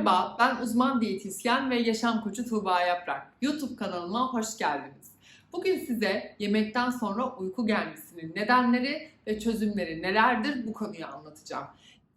Merhaba, ben uzman diyetisyen ve yaşam koçu Tuğba Yaprak. YouTube kanalıma hoş geldiniz. Bugün size yemekten sonra uyku gelmesinin nedenleri ve çözümleri nelerdir bu konuyu anlatacağım.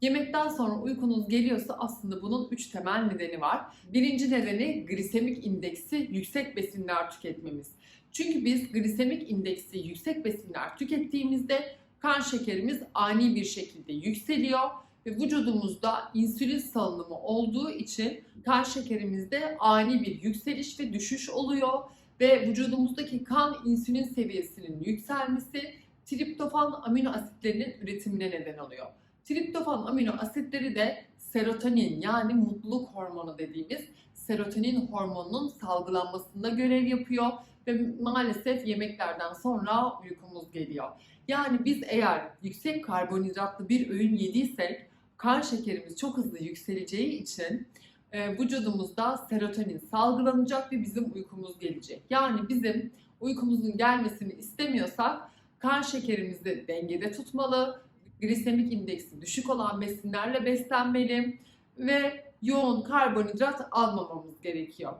Yemekten sonra uykunuz geliyorsa aslında bunun üç temel nedeni var. Birinci nedeni glisemik indeksi yüksek besinler tüketmemiz. Çünkü biz glisemik indeksi yüksek besinler tükettiğimizde kan şekerimiz ani bir şekilde yükseliyor ve vücudumuzda insülin salınımı olduğu için kan şekerimizde ani bir yükseliş ve düşüş oluyor ve vücudumuzdaki kan insülin seviyesinin yükselmesi triptofan amino asitlerinin üretimine neden oluyor. Triptofan amino asitleri de serotonin yani mutluluk hormonu dediğimiz serotonin hormonunun salgılanmasında görev yapıyor ve maalesef yemeklerden sonra uykumuz geliyor. Yani biz eğer yüksek karbonhidratlı bir öğün yediysek kan şekerimiz çok hızlı yükseleceği için e, vücudumuzda serotonin salgılanacak ve bizim uykumuz gelecek. Yani bizim uykumuzun gelmesini istemiyorsak kan şekerimizi dengede tutmalı, glisemik indeksi düşük olan besinlerle beslenmeli ve yoğun karbonhidrat almamamız gerekiyor.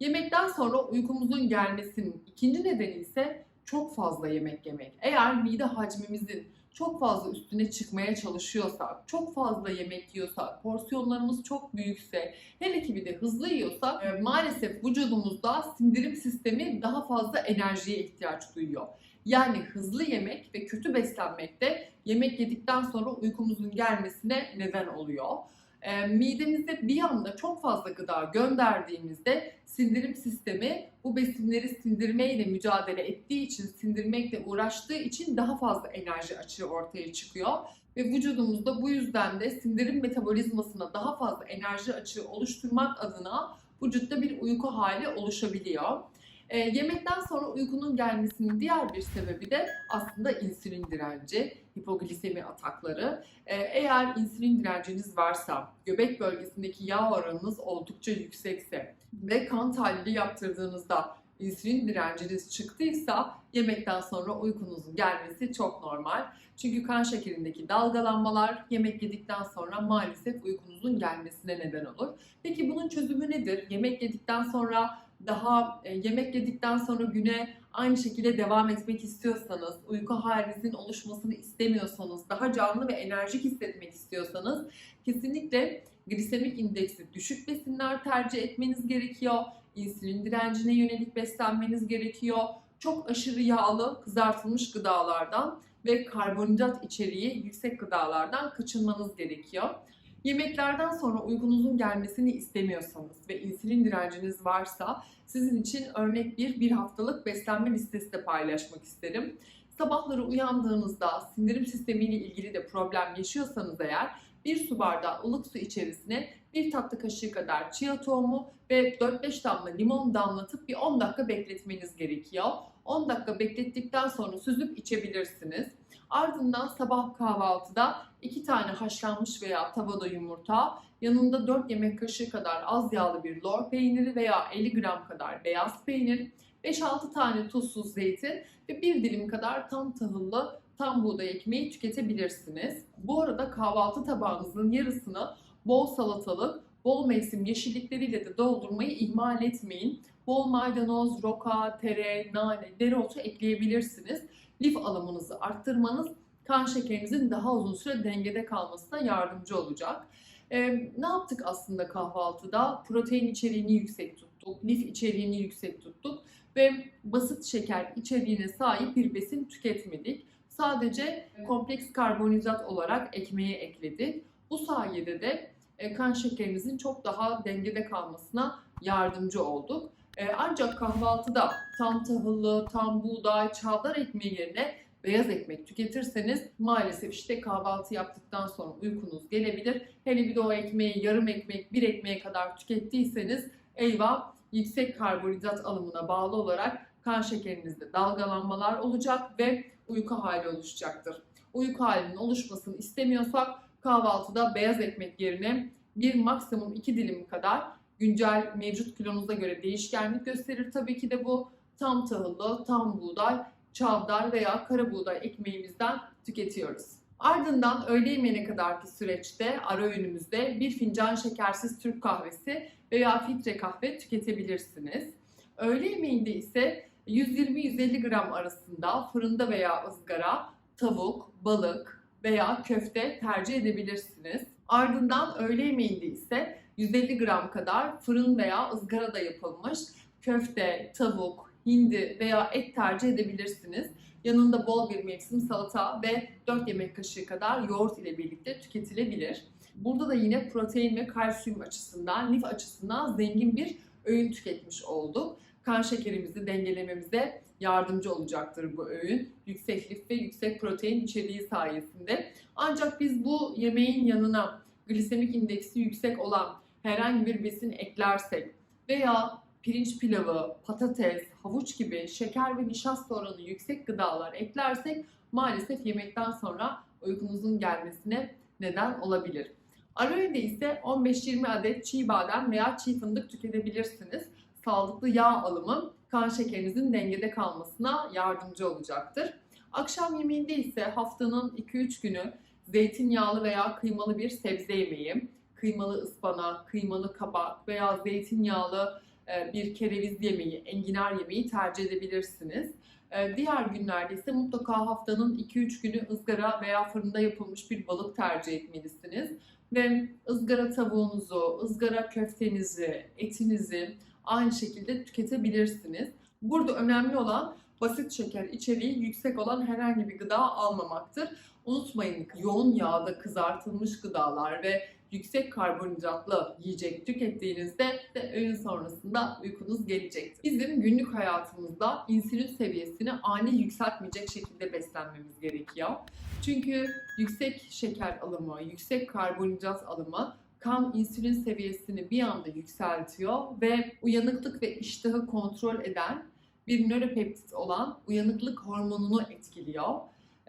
Yemekten sonra uykumuzun gelmesinin ikinci nedeni ise çok fazla yemek yemek. Eğer mide hacmimizin çok fazla üstüne çıkmaya çalışıyorsak, çok fazla yemek yiyorsak, porsiyonlarımız çok büyükse, hele ki bir de hızlı yiyorsak e, maalesef vücudumuzda sindirim sistemi daha fazla enerjiye ihtiyaç duyuyor. Yani hızlı yemek ve kötü beslenmek de yemek yedikten sonra uykumuzun gelmesine neden oluyor. E, midemize bir anda çok fazla gıda gönderdiğimizde sindirim sistemi bu besinleri sindirmeyle mücadele ettiği için, sindirmekle uğraştığı için daha fazla enerji açığı ortaya çıkıyor. Ve vücudumuzda bu yüzden de sindirim metabolizmasına daha fazla enerji açığı oluşturmak adına vücutta bir uyku hali oluşabiliyor. E, yemekten sonra uykunun gelmesinin diğer bir sebebi de aslında insülin direnci, hipoglisemi atakları. E, eğer insülin direnciniz varsa, göbek bölgesindeki yağ oranınız oldukça yüksekse ve kan tahlili yaptırdığınızda insülin direnciniz çıktıysa yemekten sonra uykunuzun gelmesi çok normal. Çünkü kan şekerindeki dalgalanmalar yemek yedikten sonra maalesef uykunuzun gelmesine neden olur. Peki bunun çözümü nedir? Yemek yedikten sonra daha e, yemek yedikten sonra güne aynı şekilde devam etmek istiyorsanız, uyku halinizin oluşmasını istemiyorsanız, daha canlı ve enerjik hissetmek istiyorsanız kesinlikle glisemik indeksi düşük besinler tercih etmeniz gerekiyor. İnsülin direncine yönelik beslenmeniz gerekiyor. Çok aşırı yağlı, kızartılmış gıdalardan ve karbonhidrat içeriği yüksek gıdalardan kaçınmanız gerekiyor. Yemeklerden sonra uykunuzun gelmesini istemiyorsanız ve insülin direnciniz varsa sizin için örnek bir bir haftalık beslenme listesi de paylaşmak isterim. Sabahları uyandığınızda sindirim sistemiyle ilgili de problem yaşıyorsanız eğer bir su bardağı ılık su içerisine bir tatlı kaşığı kadar chia tohumu ve 4-5 damla limon damlatıp bir 10 dakika bekletmeniz gerekiyor. 10 dakika beklettikten sonra süzüp içebilirsiniz. Ardından sabah kahvaltıda 2 tane haşlanmış veya tavada yumurta, yanında 4 yemek kaşığı kadar az yağlı bir lor peyniri veya 50 gram kadar beyaz peynir, 5-6 tane tuzsuz zeytin ve 1 dilim kadar tam tahıllı tam buğday ekmeği tüketebilirsiniz. Bu arada kahvaltı tabağınızın yarısını bol salatalık, bol mevsim yeşillikleriyle de doldurmayı ihmal etmeyin. Bol maydanoz, roka, tere, nane, dereotu ekleyebilirsiniz. Lif alımınızı arttırmanız kan şekerinizin daha uzun süre dengede kalmasına yardımcı olacak. Ee, ne yaptık aslında kahvaltıda? Protein içeriğini yüksek tuttuk, lif içeriğini yüksek tuttuk ve basit şeker içeriğine sahip bir besin tüketmedik. Sadece kompleks karbonhidrat olarak ekmeğe ekledik. Bu sayede de e, kan şekerinizin çok daha dengede kalmasına yardımcı olduk. E, ancak kahvaltıda tam tahıllı, tam buğday, çavdar ekmeği yerine beyaz ekmek tüketirseniz maalesef işte kahvaltı yaptıktan sonra uykunuz gelebilir. Hele bir de o ekmeği yarım ekmek, bir ekmeğe kadar tükettiyseniz eyvah yüksek karbonhidrat alımına bağlı olarak kan şekerinizde dalgalanmalar olacak ve uyku hali oluşacaktır. Uyku halinin oluşmasını istemiyorsak kahvaltıda beyaz ekmek yerine bir maksimum iki dilim kadar güncel mevcut kilonuza göre değişkenlik gösterir. Tabii ki de bu tam tahıllı, tam buğday, çavdar veya kara buğday ekmeğimizden tüketiyoruz. Ardından öğle yemeğine kadarki süreçte ara öğünümüzde bir fincan şekersiz Türk kahvesi veya filtre kahve tüketebilirsiniz. Öğle yemeğinde ise 120-150 gram arasında fırında veya ızgara tavuk, balık veya köfte tercih edebilirsiniz. Ardından öğle yemeğinde ise 150 gram kadar fırın veya ızgarada yapılmış köfte, tavuk, hindi veya et tercih edebilirsiniz. Yanında bol bir mevsim salata ve 4 yemek kaşığı kadar yoğurt ile birlikte tüketilebilir. Burada da yine protein ve kalsiyum açısından, lif açısından zengin bir öğün tüketmiş olduk. Kan şekerimizi dengelememize yardımcı olacaktır bu öğün. Yüksek lif ve yüksek protein içeriği sayesinde. Ancak biz bu yemeğin yanına glisemik indeksi yüksek olan herhangi bir besin eklersek veya pirinç pilavı, patates, havuç gibi şeker ve nişasta oranı yüksek gıdalar eklersek maalesef yemekten sonra uykunuzun gelmesine neden olabilir. Ara ise 15-20 adet çiğ badem veya çiğ fındık tüketebilirsiniz. Sağlıklı yağ alımı kan şekerinizin dengede kalmasına yardımcı olacaktır. Akşam yemeğinde ise haftanın 2-3 günü zeytinyağlı veya kıymalı bir sebze yemeği, kıymalı ıspanak, kıymalı kabak veya zeytinyağlı e, bir kereviz yemeği, enginar yemeği tercih edebilirsiniz. E, Diğer günlerde ise mutlaka haftanın 2-3 günü ızgara veya fırında yapılmış bir balık tercih etmelisiniz. Ve ızgara tavuğunuzu, ızgara köftenizi, etinizi aynı şekilde tüketebilirsiniz. Burada önemli olan basit şeker içeriği yüksek olan herhangi bir gıda almamaktır. Unutmayın yoğun yağda kızartılmış gıdalar ve yüksek karbonhidratlı yiyecek tükettiğinizde de öğün sonrasında uykunuz gelecektir. Bizim günlük hayatımızda insülin seviyesini ani yükseltmeyecek şekilde beslenmemiz gerekiyor. Çünkü yüksek şeker alımı, yüksek karbonhidrat alımı kan insülin seviyesini bir anda yükseltiyor ve uyanıklık ve iştahı kontrol eden bir nöropeptit olan uyanıklık hormonunu etkiliyor.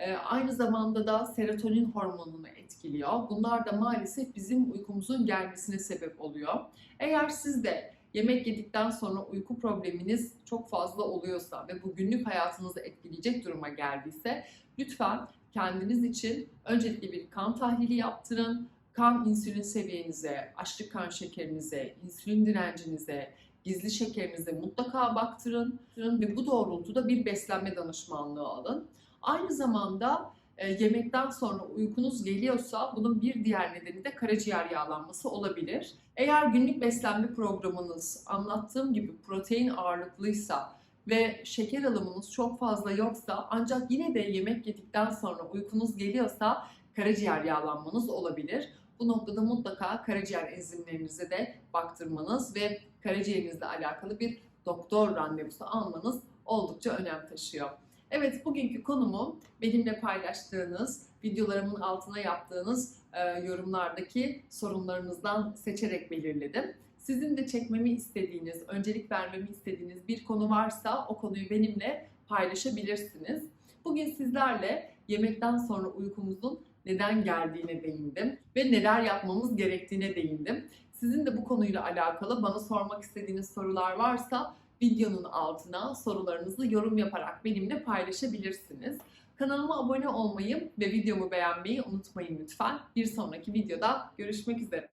Ee, aynı zamanda da serotonin hormonunu etkiliyor. Bunlar da maalesef bizim uykumuzun gelmesine sebep oluyor. Eğer siz de yemek yedikten sonra uyku probleminiz çok fazla oluyorsa ve bu günlük hayatınızı etkileyecek duruma geldiyse lütfen kendiniz için öncelikle bir kan tahlili yaptırın. Kan insülin seviyenize, açlık kan şekerinize, insülin direncinize, gizli şekerinize mutlaka baktırın ve bu doğrultuda bir beslenme danışmanlığı alın. Aynı zamanda e, yemekten sonra uykunuz geliyorsa bunun bir diğer nedeni de karaciğer yağlanması olabilir. Eğer günlük beslenme programınız anlattığım gibi protein ağırlıklıysa ve şeker alımınız çok fazla yoksa ancak yine de yemek yedikten sonra uykunuz geliyorsa karaciğer yağlanmanız olabilir. Bu noktada mutlaka karaciğer enzimlerinize de baktırmanız ve karaciğerinizle alakalı bir doktor randevusu almanız oldukça önem taşıyor. Evet, bugünkü konumu benimle paylaştığınız, videolarımın altına yaptığınız e, yorumlardaki sorunlarınızdan seçerek belirledim. Sizin de çekmemi istediğiniz, öncelik vermemi istediğiniz bir konu varsa o konuyu benimle paylaşabilirsiniz. Bugün sizlerle yemekten sonra uykumuzun neden geldiğine değindim ve neler yapmamız gerektiğine değindim. Sizin de bu konuyla alakalı bana sormak istediğiniz sorular varsa videonun altına sorularınızı yorum yaparak benimle paylaşabilirsiniz. Kanalıma abone olmayı ve videomu beğenmeyi unutmayın lütfen. Bir sonraki videoda görüşmek üzere.